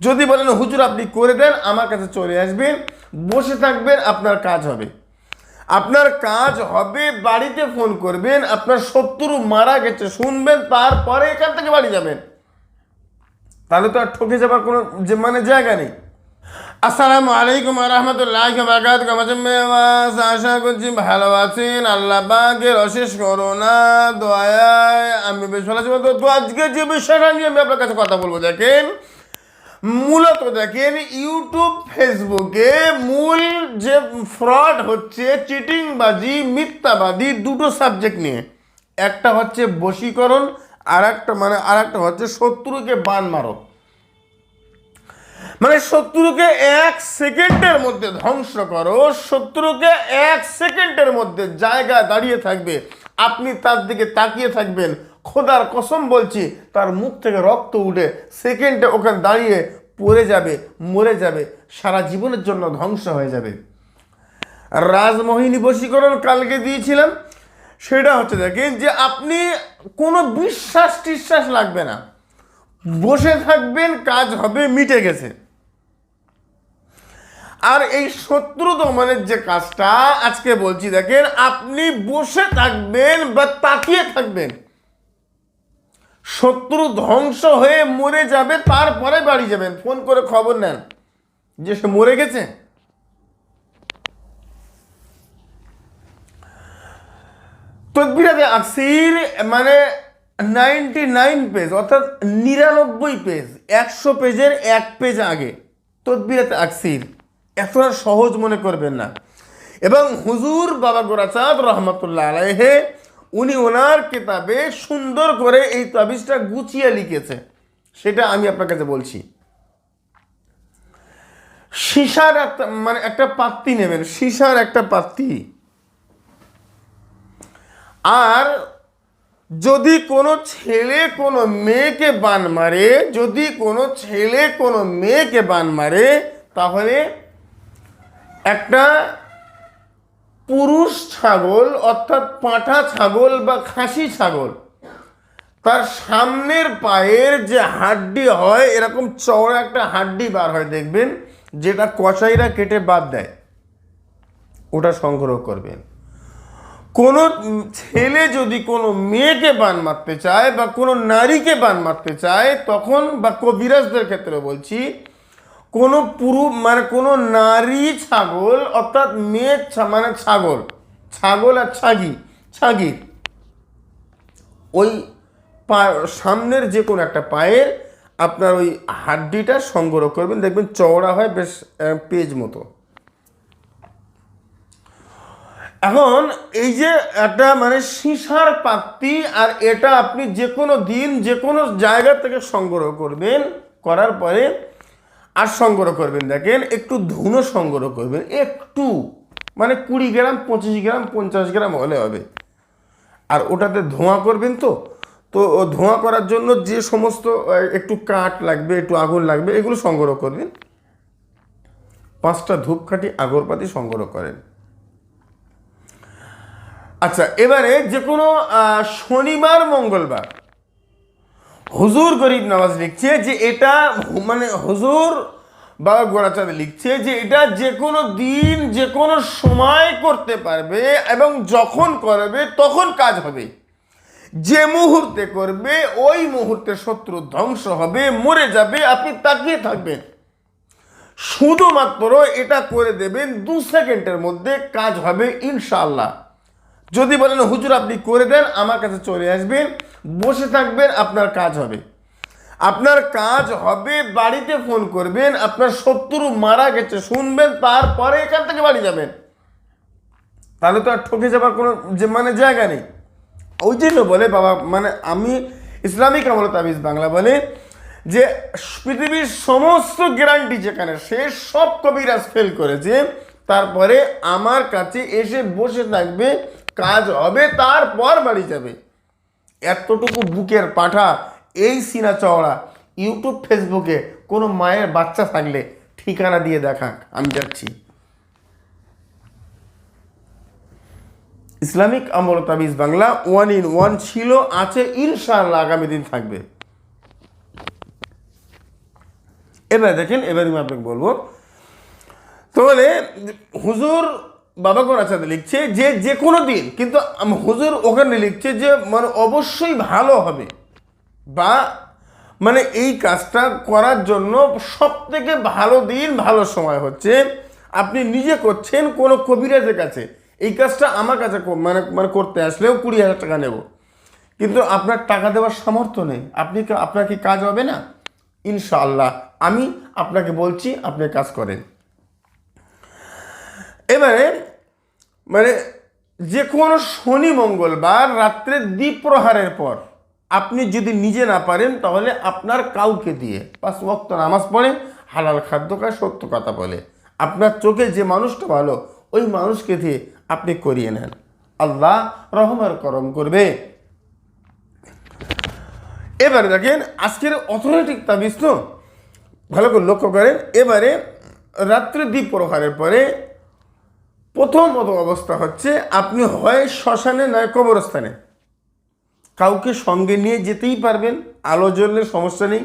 যদি বলেন, হুজুর, আপনি করে দেন, আমার কাছে চলে আসবেন, বসে থাকবেন, আপনার কাজ হবে। আপনার কাজ হবে, বাড়িতে ফোন করবেন, আপনার শত্রু মারা গেছে, শুনবেন, তারপরে এখান থেকে বাড়ি যাবেন। তাহলে তো আর ঠকে যাবার কোনো যে মানে জায়গা নেই। আসসালামু আলাইকুম রহমতুল্লাহ আশা করছি ভালো আছেন। আল্লাহ বাগের অশেষ করোনা দয়ায়। আমি বেশ ভালো আছি। আজকে যে বিষয়টা নিয়ে আমি আপনার কাছে কথা বলব, দেখেন মূলত দেখেন ইউটিউব, ফেসবুকে মূল যে ফ্রড হচ্ছে, চিটিংবাজি, মিথ্যাবাদী দুটো সাবজেক্ট নিয়ে। একটা হচ্ছে বশীকরণ আর একটা মানে আর একটা হচ্ছে শত্রুকে বান মারো। মানে শত্রুকে এক সেকেন্ডের মধ্যে ধ্বংস করো, শত্রুকে এক সেকেন্ডের মধ্যে জায়গা দাঁড়িয়ে থাকবে, আপনি তার দিকে তাকিয়ে থাকবেন খোদার কসম বলছি, তার মুখ থেকে রক্ত উঠে সেকেন্ডে ওখানে দাঁড়িয়ে পড়ে যাবে, মরে যাবে, সারা জীবনের জন্য ধ্বংস হয়ে যাবে। রাজমোহিনী বশীকরণ কালকে দিয়েছিলাম, সেটা হচ্ছে দেখেন যে আপনি কোনো বিশ্বাস টিশ্বাস লাগবে না। বসে থাকবেন, কাজ হবে, মিটে গেছে। আর এই শত্রু দমনের যে কাজটা আজকে বলছি, দেখেন আপনি বসে থাকবেন বা তাকিয়ে থাকবেন। শত্রু ধ্বংস হয়ে মরে যাবে, তারপরে বাড়ি যাবেন। ফোন করে খবর নেন যে সে মরে গেছে। তকবিরাতে আকসির মানে নাইনটি নাইন পেজ অর্থাৎ নিরানব্বই পেজ একশো পেজের এক পেজ আগে তদবিরাতে আকসির। এতটা সহজ মনে করবেন না। এবং হুজুর বাবা গোরাচাঁদ রহমতুল্লাহ আলাইহে উনি ওনার কিতাবে সুন্দর করে এই তাবিজটা গুছিয়ে লিখেছে। সেটা আমি আপনার কাছে বলছি। সীসার একটা মানে একটা পাত্তি নেবেন, সীসার একটা পাত্তি আর যদি কোনো ছেলে কোনো মেয়েকে বান মারে, যদি কোনো ছেলে কোনো মেয়েকে বান মারে, তাহলে একটা পুরুষ ছাগল অর্থাৎ পাঁঠা ছাগল বা খাসি ছাগল, তার সামনের পায়ের যে হাড্ডি হয়, এরকম চওড়া একটা হাড্ডি বার হয়, দেখবেন, যেটা কসাইরা কেটে বাদ দেয়। ওটা সংগ্রহ করবেন। কোনো ছেলে যদি কোনো মেয়েকে বান মারতে চায় বা কোনো নারীকে বান মারতে চায়, তখন বা কবিরাজদের ক্ষেত্রে বলছি কোনো পুরু মানে কোনো নারী ছাগল, অর্থাৎ মেয়ে মানে ছাগল। ছাগল আর ছাগি ছাগি। ওই পা, সামনের যে কোনো একটা পায়ের আপনার ওই হাড্ডিটা সংগ্রহ করবেন। দেখবেন চওড়া হয় বেশ পেজ মতো। এখন এই যে একটা মানে সীসার পাত্তি, আর এটা আপনি যে কোনো দিন যে কোনো জায়গা থেকে সংগ্রহ করবেন, করার পরে আর সংগ্রহ করবেন, দেখেন, একটু ধুনো সংগ্রহ করবেন, একটু মানে কুড়ি গ্রাম, পঁচিশ গ্রাম, পঞ্চাশ গ্রাম হলে হবে। আর ওটাতে ধোঁয়া করবেন তো তো ধোঁয়া করার জন্য যে সমস্ত একটু কাঠ লাগবে, একটু আগুন লাগবে, এগুলো সংগ্রহ করবেন। পাঁচটা ধূপকাঠি আগরপাতি সংগ্রহ করেন। আচ্ছা এবারে যে কোনো শনিবার, মঙ্গলবার হুজুর গরিব নামাজ লিখছে যে এটা মানে হুজুর বাবা গোড়াচাঁদ লিখছে যে এটা যে কোনো দিন, যে কোনো সময় করতে পারবে এবং যখন করবে তখন কাজ হবে। যে মুহূর্তে করবে, ওই মুহূর্তে শত্রু ধ্বংস হবে, মরে যাবে, আপনি তাকিয়ে থাকবেন। শুধুমাত্র এটা করে দেবেন, দু সেকেন্ডের মধ্যে কাজ হবে ইনশাল্লাহ যদি বলেন, হুজুর, আপনি করে দেন, আমার কাছে চলে আসবেন। বসে থাকবেন, আপনার কাজ হবে। আপনার কাজ হবে বাড়িতে ফোন করবেন, আপনার শত্রু মারা গেছে, শুনবেন, তারপরে এখান থেকে বাড়ি যাবেন। তাহলে তো আর ঠকে যাবার কোনো যে মানে জায়গা নেই। ওই জন্য বলে বাবা মানে আমি ইসলামিক আমল তাবিজ বাংলা বলে যে, পৃথিবীর সমস্ত গ্যারান্টি যেখানে, সে সব কবিরাজ ফেল করেছে, তারপরে আমার কাছে এসে বসে থাকবে, কাজ হবে, তারপর বাড়ি যাবে। এতটুকু বুকের পাঠা এই সিনা চওড়া ইউটিউব, ফেসবুকে কোনো মায়ের বাচ্চা থাকলে ঠিকানা দিয়ে দেখাক। আমি যাচ্ছি। ইসলামিক আমল তাবিজ বাংলা ওয়ান ইন ওয়ান ছিল, আছে, ইনশাআল্লাহ আগামী দিন থাকবে। এবার দেখেন, এবার আমি আপনাকে বলব। তাহলে হুজুর বাবা গোরাচাঁদ লিখছে যে যে কোনো দিন, কিন্তু হুজুর ওখানে লিখছে যে মানে অবশ্যই ভালো হবে। বা মানে এই কাজটা করার জন্য সব থেকে ভালো দিন, ভালো সময় হচ্ছে, আপনি নিজে করছেন কোনো কবিরাজের কাছে। এই কাজটা আমার কাছে মানে মানে করতে আসলেও কুড়ি হাজার টাকা নেব। কিন্তু আপনার টাকা দেওয়ার সামর্থ্য নেই। আপনি আপনার কি কাজ হবে না? ইনশাআল্লাহ, আমি আপনাকে বলছি, আপনি কাজ করেন। এবারে মানে যে কোনো শনি মঙ্গলবার রাত্রে দ্বীপ প্রহারের পর আপনি যদি নিজে না পারেন, তাহলে আপনার কাউকে দিয়ে পাঁচ ওয়াক্ত নামাজ পড়ে, হালাল খাদ্য খায়, সত্য কথা বলে। আপনার চোখে যে মানুষটা ভালো, ওই মানুষকে দিয়ে আপনি করিয়ে নেন। আল্লাহ রহমার করম করবে। এবারে দেখেন, আজকের অথরিটিক তাবিজ, তো ভালো করে লক্ষ্য করেন, এবারে রাত্রে দ্বীপ প্রহারের পরে প্রথম মতো অবস্থা হচ্ছে আপনি হয় শ্মশানে নয় কবরস্থানে। কাউকে সঙ্গে নিয়ে যেতেই পারবেন, আলো জ্বললে সমস্যা নেই,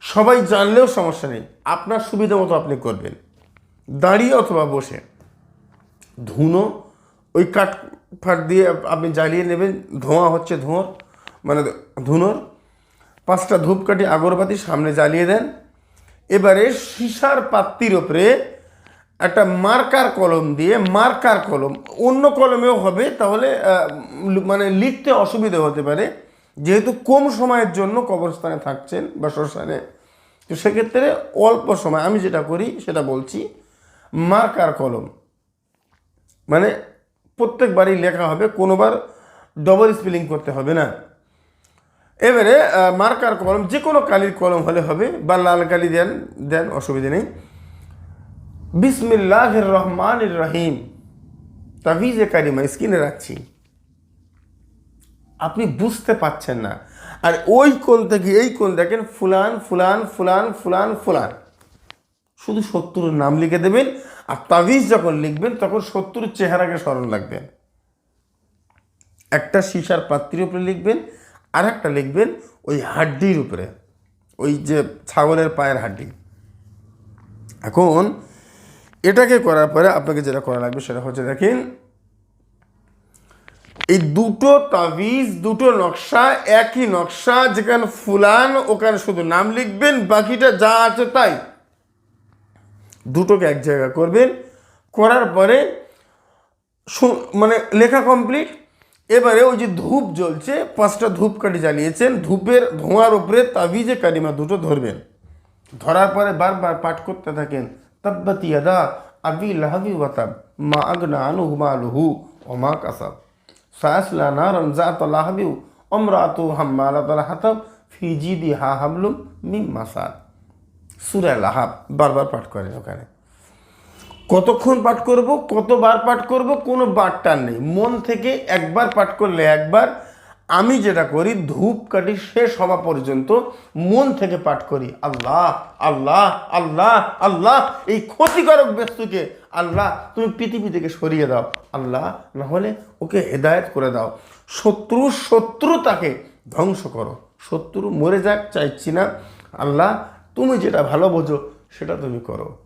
সবাই জানলেও সমস্যা নেই, আপনার সুবিধা মতো আপনি করবেন। দাঁড়িয়ে অথবা বসে। ধুনো, ওই কাঠ ফাট দিয়ে আপনি জ্বালিয়ে নেবেন, ধোঁয়া হচ্ছে ধোঁয়ার মানে ধুনোর। পাঁচটা ধূপকাঠি, আগরবাতি সামনে জ্বালিয়ে দেন। এবারে সীসার পাত্রির ওপরে একটা মার্কার কলম দিয়ে মার্কার কলম, অন্য কলমেও হবে, তাহলে মানে লিখতে অসুবিধা হতে পারে। যেহেতু কম সময়ের জন্য কবরস্থানে থাকছেন বা শ্মশানে, তো সেক্ষেত্রে অল্প সময়, আমি যেটা করি, সেটা বলছি, মার্কার কলম। মানে প্রত্যেকবারই লেখা হবে, কোনোবার ডবল স্পেলিং করতে হবে না। এবারে মার্কার কলম যে কোনো কালির কলম হলে হবে, বা লাল কালি দেন দেন, অসুবিধে নেই। বিসমিল্লাহ রহমান রহিম। তাভিজে কারিমা স্ক্রিনে রাখছি। আপনি বুঝতে পাচ্ছেন না। আর ওই কোন থেকে এই কোন, দেখেন ফুলান ফুলান ফুলান ফুলান ফুলান। শুধু শত্রুর নাম লিখে দেবেন, আর তাবিজ যখন লিখবেন, তখন শত্রুর চেহারাকে স্মরণ লাগবেন একটা সীসার পাত্রের উপরে লিখবেন আর একটা লিখবেন ওই হাড্ডির উপরে, ওই যে ছাগলের পায়ের হাড্ডি। এখন এটাকে করার পরে আপনাকে যেটা করা লাগবে সেটা হচ্ছে দেখেন, এই দুটো তাবিজ, দুটো নকশা, একই নকশা, যেখানে ফুলান, ওখানে শুধু নাম লিখবেন, বাকিটা যা আছে তাই। দুটোকে এক জায়গা করবেন, করার পরে মানে লেখা কমপ্লিট। এবারে ওই যে ধূপ জ্বলছে, পাঁচটা ধূপকাঠি জ্বালিয়েছেন, ধূপের ধোঁয়ার উপরে তাবিজে কালিমা দুটো ধরবেন। ধরার পরে বারবার পাঠ করতে থাকেন তাব্বাতি ইয়াদা আবি লাহাবি ওয়াতাব মা আগনা আনু হুমা লুহু ওমা কাসাব। সায়াসলা নারন জাত লাহাবিউ অমরাতু হাম্মালাতাল হাতাব ফি জিদি হা হাবলুম মিম মাসাদ। সুরা লাহাব, বারবার পাঠ করেন ওখানে। কতক্ষণ পাঠ করব, কতবার পাঠ করব, কোনো বারটার নেই। মন থেকে একবার পাঠ করলে একবার আমি যেটা করি ধূপ কাটি শেষ হওয়া পর্যন্ত মন থেকে পাঠ করি। আল্লাহ আল্লাহ আল্লাহ আল্লাহ, এই ক্ষতিকারক বস্তুকে আল্লাহ তুমি পৃথিবী থেকে সরিয়ে দাও। আল্লাহ, না হলে ওকে হেদায়েত করে দাও। শত্রু শত্রু তাকে ধ্বংস করো। শত্রু মরে যাক, চাইছি না। আল্লাহ, তুমি যেটা ভালো বোঝো, সেটা তুমি করো।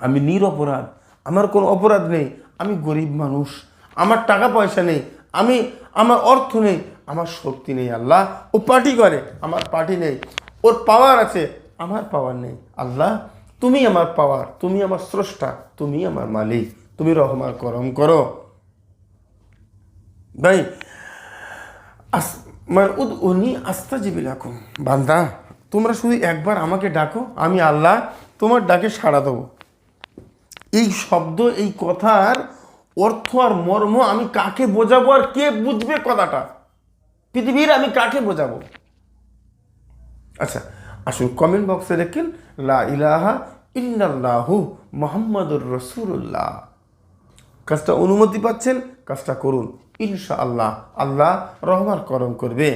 আমি নিরপরাধ। আমার কোনো অপরাধ নেই। আমি গরিব মানুষ। আমার টাকা পয়সা নেই। আমি আমার অর্থ নেই, আমার শক্তি নেই আল্লাহ। ও পার্টি করে, আমার পার্টি নেই। ওর পাওয়ার আছে, আমার পাওয়ার নেই। আল্লাহ, তুমি আমার পাওয়ার তুমি আমার স্রষ্টা, তুমি আমার মালিক। তুমি রহমান করম করো। ভাই, আস মানে উদ উনি আস্তা জীবী রাখুন বান্দা, তোমরা শুধু একবার আমাকে ডাকো, আমি আল্লাহ তোমার ডাকে সাড়া দেবো। এই শব্দ, এই কথার অর্থ আর মর্ম আমি কাকে বোঝাবো আর কে বুঝবে কথাটা? পৃথিবীর আমি কাকে বোঝাবো? আচ্ছা আসুন কমেন্ট বক্সে লেখেন লা ইলাহা ইল্লাল্লাহু মোহাম্মদুর রসুল্লাহ কাজটা অনুমতি পাচ্ছেন, কাজটা করুন। ইনশা আল্লাহ আল্লাহ রহমান করম করবে।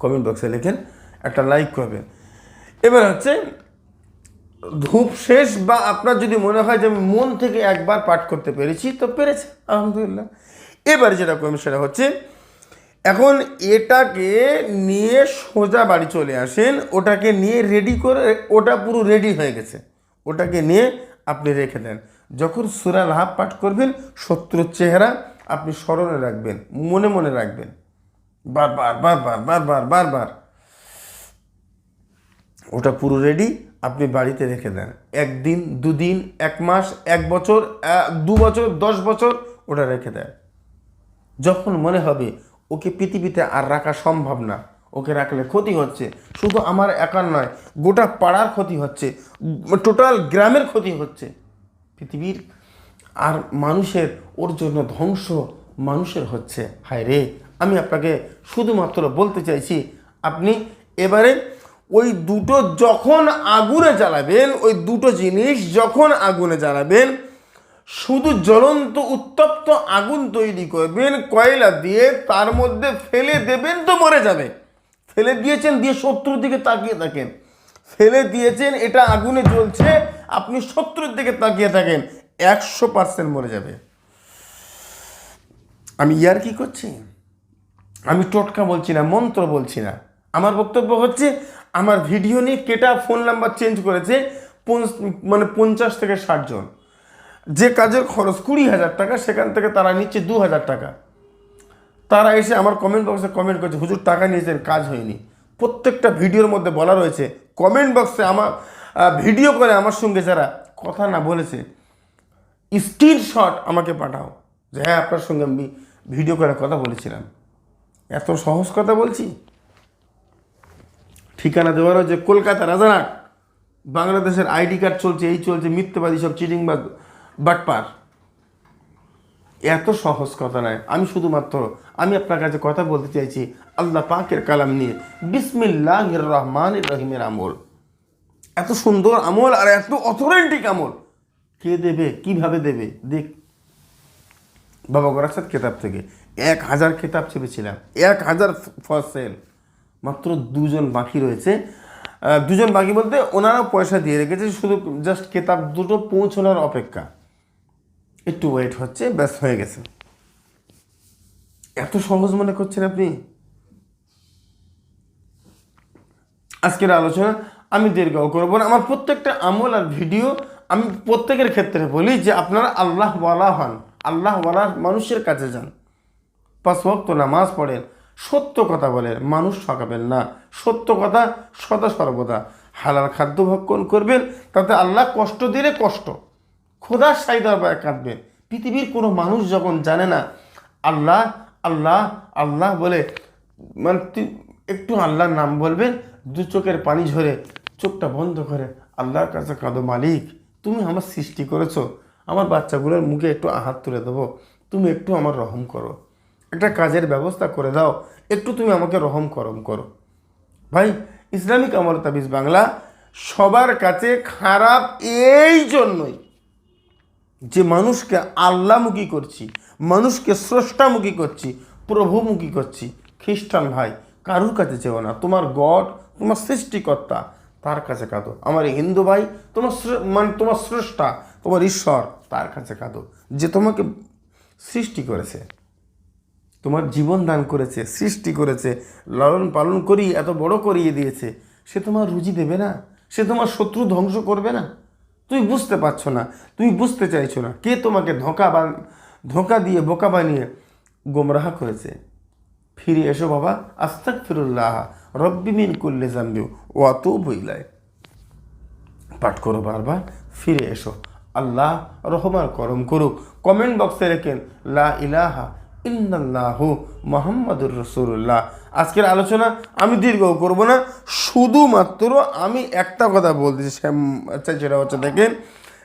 কমেন্ট বক্সে লেখেন, একটা লাইক করবেন। এবার হচ্ছে ধূপ শেষ বা আপনার যদি মনে হয় যে আমি মন থেকে একবার পাঠ করতে পেরেছি, তো পেরেছে, আলহামদুলিল্লাহ। এবার যেটা করবেন সেটা হচ্ছে, এখন এটাকে নিয়ে সোজা বাড়ি চলে আসেন, ওটাকে নিয়ে রেডি করে, ওটা পুরো রেডি হয়ে গেছে। ওটাকে নিয়ে আপনি রেখে দেন। যখন সুরা লাহাব পাঠ করবেন শত্রুর চেহারা আপনি স্মরণে রাখবেন, মনে মনে রাখবেন। বারবার বারবার বারবার বারবার। ওটা পুরো রেডি আপনি বাড়িতে রেখে দেন। একদিন, দুদিন, এক মাস, এক বছর দু বছর, দশ বছর ওটা রেখে দেন। যখন মনে হবে ওকে পৃথিবীতে আর রাখা সম্ভব না, ওকে রাখলে ক্ষতি হচ্ছে, শুধু আমার একার নয়, গোটা পাড়ার ক্ষতি হচ্ছে, টোটাল গ্রামের ক্ষতি হচ্ছে, পৃথিবীর আর মানুষের, ওর জন্য ধ্বংস মানুষের হচ্ছে। হায় রে আমি আপনাকে শুধুমাত্র বলতে চাইছি, আপনি এবারে ওই দুটো যখন আগুনে জ্বালাবেন, ওই দুটো জিনিস যখন আগুনে জ্বালাবেন, শুধু জ্বলন্ত উত্তপ্ত আগুন তৈরি করবেন, কয়লা দিয়ে তার মধ্যে ফেলে দেবেন তো মরে যাবে। ফেলে দিয়েছেন দিয়ে শত্রুর দিকে তাকিয়ে থাকেন। ফেলে দিয়েছেন, এটা আগুনে জ্বলছে, আপনি শত্রুর দিকে তাকিয়ে থাকেন, একশো পার্সেন্ট মরে যাবে। আমি ইয়ার কি করছি? আমি টোটকা বলছি না, মন্ত্র বলছি না। আমার বক্তব্য হচ্ছে আমার ভিডিও নিয়ে কেটা ফোন নাম্বার চেঞ্জ করেছে মানে পঞ্চাশ থেকে ষাট জন। যে কাজের খরচ কুড়ি হাজার টাকা, সেখান থেকে তারা নিচ্ছে দু হাজার টাকা। তারা এসে আমার কমেন্ট বক্সে কমেন্ট করছে, হুজুর, টাকা নিয়েছেন কাজ হয়নি। প্রত্যেকটা ভিডিওর মধ্যে বলা রয়েছে। কমেন্ট বক্সে আমার ভিডিও করে আমার সঙ্গে যারা কথা না বলেছে স্ক্রিনশট আমাকে পাঠাও। যে হ্যাঁ আপনার সঙ্গে আমি ভিডিও করে কথা বলেছিলাম। এত সহজ কথা বলছি? ঠিকানা দেওয়ার যে কলকাতা রাজারহাট, বাংলাদেশের আইডি কার্ড চলছে, এই চলছে, মিথ্যেবাদী সব চিটিং বা বাটপার। এত সহজ কথা নয়। আমি শুধুমাত্র, আমি আপনার কাছে কথা বলতে চাইছি আল্লাহ পাকের কালাম নিয়ে। বিসমিল্লাহ রহমান রহিমের আমল। এত সুন্দর আমল আর এত অথরেন্টিক আমল। কে দেবে? কীভাবে দেবে? দেখ। বাবা গোরাসাদ কেতাব থেকে। এক হাজার কেতাব চেপেছিলাম এক হাজার ফার্স্ট সেল মাত্র দুজন বাকি রয়েছে। দুজন বাকি বলতে ওনারাও পয়সা দিয়ে রেখেছে, শুধু জাস্ট কেতাব দুটো পৌঁছানোর অপেক্ষা। একটু ওয়েট হচ্ছে, ব্যাস হয়ে গেছে। এত সহজ মনে করছেন আপনি? আজকের আলোচনা আমি দীর্ঘ করব না। আমার প্রত্যেকটা আমল আর ভিডিও আমি প্রত্যেকের ক্ষেত্রে বলি যে আপনারা আল্লাহ ওয়ালা হন আল্লাহ ওয়ালা মানুষের কাছে যান। পাঁচ ওয়াক্ত নামাজ পড়েন সত্য কথা বলেন মানুষ ঠকাবেন না। সত্য কথা সদা সর্বদা। হালাল খাদ্য ভক্ষণ করবেন, তাতে আল্লাহ কষ্ট দিলে কষ্ট। খোদার সাই দরবারে কাঁদবেন। পৃথিবীর কোনো মানুষ যখন জানে না, আল্লাহ আল্লাহ আল্লাহ বলে মানে একটু আল্লাহর নাম বলবেন, দু চোখের পানি ঝরে চোখটা বন্ধ করে, আল্লাহর কাছে কাঁদো, মালিক, তুমি আমার সৃষ্টি করেছ। আমার বাচ্চাগুলোর মুখে একটু আহাত তুলে দেবো। তুমি একটু আমার রহম করো। একটা কাজের ব্যবস্থা করে দাও। একটু তুমি আমাকে রহম করম করো। ভাই, ইসলামিক আমল তাবিজ বাংলা সবার কাছে খারাপ এই জন্যই যে মানুষকে আল্লামুখী করছি, মানুষকে স্রষ্টামুখী করছি, প্রভুমুখী করছি। খ্রিস্টান ভাই, কারুর কাছে চেও না? তোমার গড, তোমার সৃষ্টিকর্তা, তার কাছে কাঁদো। আমার হিন্দু ভাই, তোমার মানে তোমার স্রষ্টা, তোমার ঈশ্বর, তার কাছে কাঁদো। যে তোমাকে সৃষ্টি করেছে। তোমার জীবন দান করেছে, সৃষ্টি করেছে, লালন পালন করি, এত বড় করিয়ে দিয়েছে। সে তোমার রুজি দেবে না, সে তোমার শত্রু ধ্বংস করবে না। তুমি বুঝতে পারছ না, তুমি বুঝতে চাইছো না। কে তোমাকে ধোঁকা বা ধোঁকা দিয়ে বোকা বানিয়ে গোমরাহা করেছে? ফিরে এসো বাবা আস্তাক ফিরুল্লাহ রব্বি মিন কুল্লে জাম্বিউ ও অত বইলায় পাঠ করো বারবার, ফিরে এসো। আল্লাহ রহমান করম করুক। কমেন্ট বক্সে রেখেন লা ইলাহা ইল্লাল্লাহু মোহাম্মদুর রসুল্লাহ আজকের আলোচনা আমি দীর্ঘ করব না, শুধুমাত্র আমি একটা কথা বলতে চাই- সেটা হচ্ছে দেখেন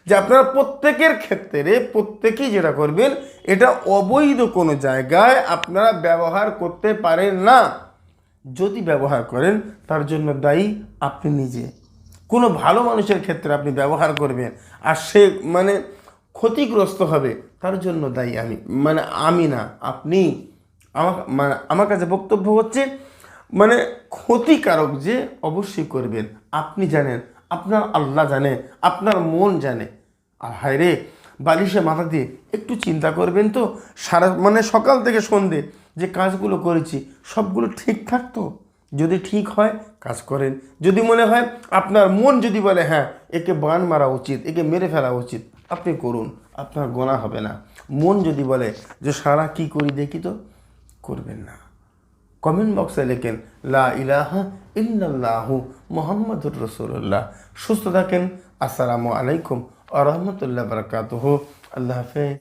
যে আপনারা প্রত্যেকের ক্ষেত্রে প্রত্যেকেই যেটা করবেন, এটা অবৈধ কোনো জায়গায় আপনারা ব্যবহার করতে পারেন না। যদি ব্যবহার করেন, তার জন্য দায়ী আপনি নিজে। কোনো ভালো মানুষের ক্ষেত্রে আপনি ব্যবহার করবেন। আর সে মানে ক্ষতিগ্রস্ত হবে, তার জন্য দায়ী আমি। মানে আমি না, আপনি মানে আমার কাছে বক্তব্য হচ্ছে মানে ক্ষতিকারক যে অবশ্যই করবেন, আপনি জানেন, আপনার আল্লাহ জানে, আপনার মন জানে। আর হায় রে, বালিশে মাথা দিয়ে একটু চিন্তা করবেন তো, সারা মানে সকাল থেকে সন্ধে যে কাজগুলো করেছি, সবগুলো ঠিকঠাক তো? যদি ঠিক হয়, কাজ করেন। যদি মনে হয়, আপনার মন যদি বলে হ্যাঁ একে বান মারা উচিত, একে মেরে ফেলা উচিত আপনি করুন, আপনার গোনা হবে না। মন যদি বলে যে সারা কি করি দেখি তো, করবেন না। কমেন্ট বক্সে লেখেন, লা ইলাহা ইল্লাল্লাহু মোহাম্মদুর রসুল্লাহ সুস্থ থাকেন, আসসালামু আলাইকুম আ রহমতুল্লাহ আল্লাহ হাফেজ।